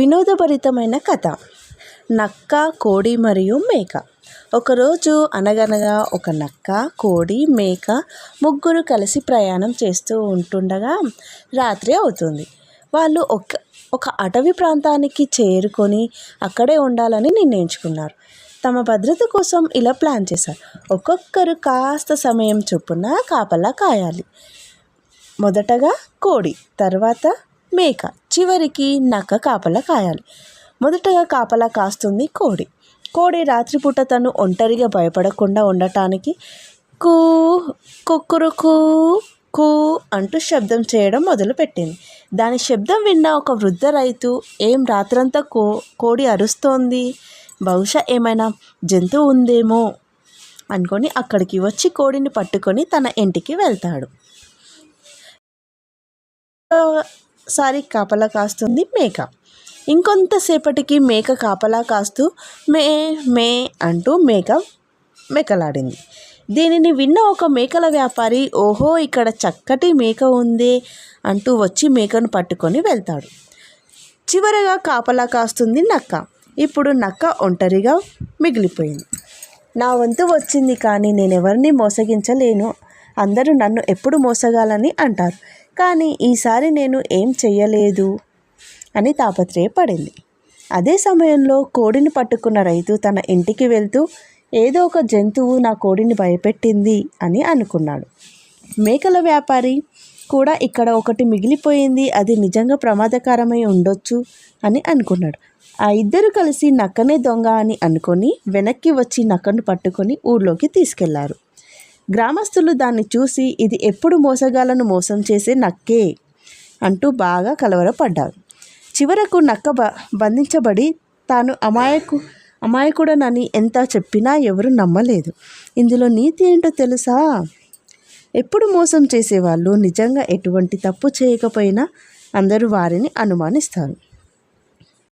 వినోదభరితమైన కథ. నక్క కోడి మరియు మేక. ఒకరోజు అనగనగా ఒక నక్క కోడి మేక ముగ్గురు కలిసి ప్రయాణం చేస్తూ ఉంటుండగా రాత్రి అవుతుంది. వాళ్ళు ఒక ఒక అటవీ ప్రాంతానికి చేరుకొని అక్కడే ఉండాలని నిర్ణయించుకున్నారు. తమ భద్రత కోసం ఇలా ప్లాన్ చేశారు. ఒక్కొక్కరు కాస్త సమయం చొప్పున కాపలా కాయాలి. మొదటగా కోడి తర్వాత మేక చివరికి నక్క కాపలా కాయాలి. మొదటగా కాపలా కాస్తుంది కోడి. కోడి రాత్రిపూట తను ఒంటరిగా భయపడకుండా ఉండటానికి కూ కుక్కురుకు కూ అంటూ శబ్దం చేయడం మొదలుపెట్టింది. దాని శబ్దం విన్న ఒక వృద్ధ రైతు ఏం రాత్రంతా కో కోడి అరుస్తోంది? బహుశా ఏమైనా జంతువు ఉందేమో? అనుకొని అక్కడికి వచ్చి కోడిని పట్టుకొని తన ఇంటికి వెళ్తాడు. సారి కాపలా కాస్తుంది మేక. ఇంకొంతసేపటికి మేక కాపలా కాస్తూ మే మే అంటూ మేక మేకలాడింది. దీనిని విన్న ఒక మేకల వ్యాపారి ఓహో ఇక్కడ చక్కటి మేక ఉంది అంటూ వచ్చి మేకను పట్టుకొని వెళ్తాడు. చివరగా కాపలా కాస్తుంది నక్క. ఇప్పుడు నక్క ఒంటరిగా మిగిలిపోయింది. నా వంతు వచ్చింది కానీ నేను ఎవరిని మోసగించలేను. అందరూ నన్ను ఎప్పుడు మోసగాలని అంటారు. కానీ ఈసారి నేను ఏం చెయ్యలేదు అని తాపత్రయపడింది. అదే సమయంలో కోడిని పట్టుకున్న రైతు తన ఇంటికి వెళ్తూ ఏదో ఒక జంతువు నా కోడిని భయపెట్టింది అని అనుకున్నాడు. మేకల వ్యాపారి కూడా ఇక్కడ ఒకటి మిగిలిపోయింది అది నిజంగా ప్రమాదకరమై ఉండొచ్చు అని అనుకున్నాడు. ఆ ఇద్దరు కలిసి నక్కనే దొంగ అని అనుకొని వెనక్కి వచ్చి నక్కను పట్టుకొని ఊర్లోకి తీసుకెళ్ళారు. గ్రామస్తులు దాన్ని చూసి ఇది ఎప్పుడు మోసగాలను మోసం చేసే నక్కే అంటూ బాగా కలవరపడ్డారు. చివరకు నక్క బ బంధించబడి తాను అమాయకు అమాయకుడనని ఎంత చెప్పినా ఎవరు నమ్మలేదు. ఇందులో నీతి ఏంటో తెలుసా? ఎప్పుడు మోసం చేసేవాళ్ళు నిజంగా ఎటువంటి తప్పు చేయకపోయినా అందరూ వారిని అనుమానిస్తారు.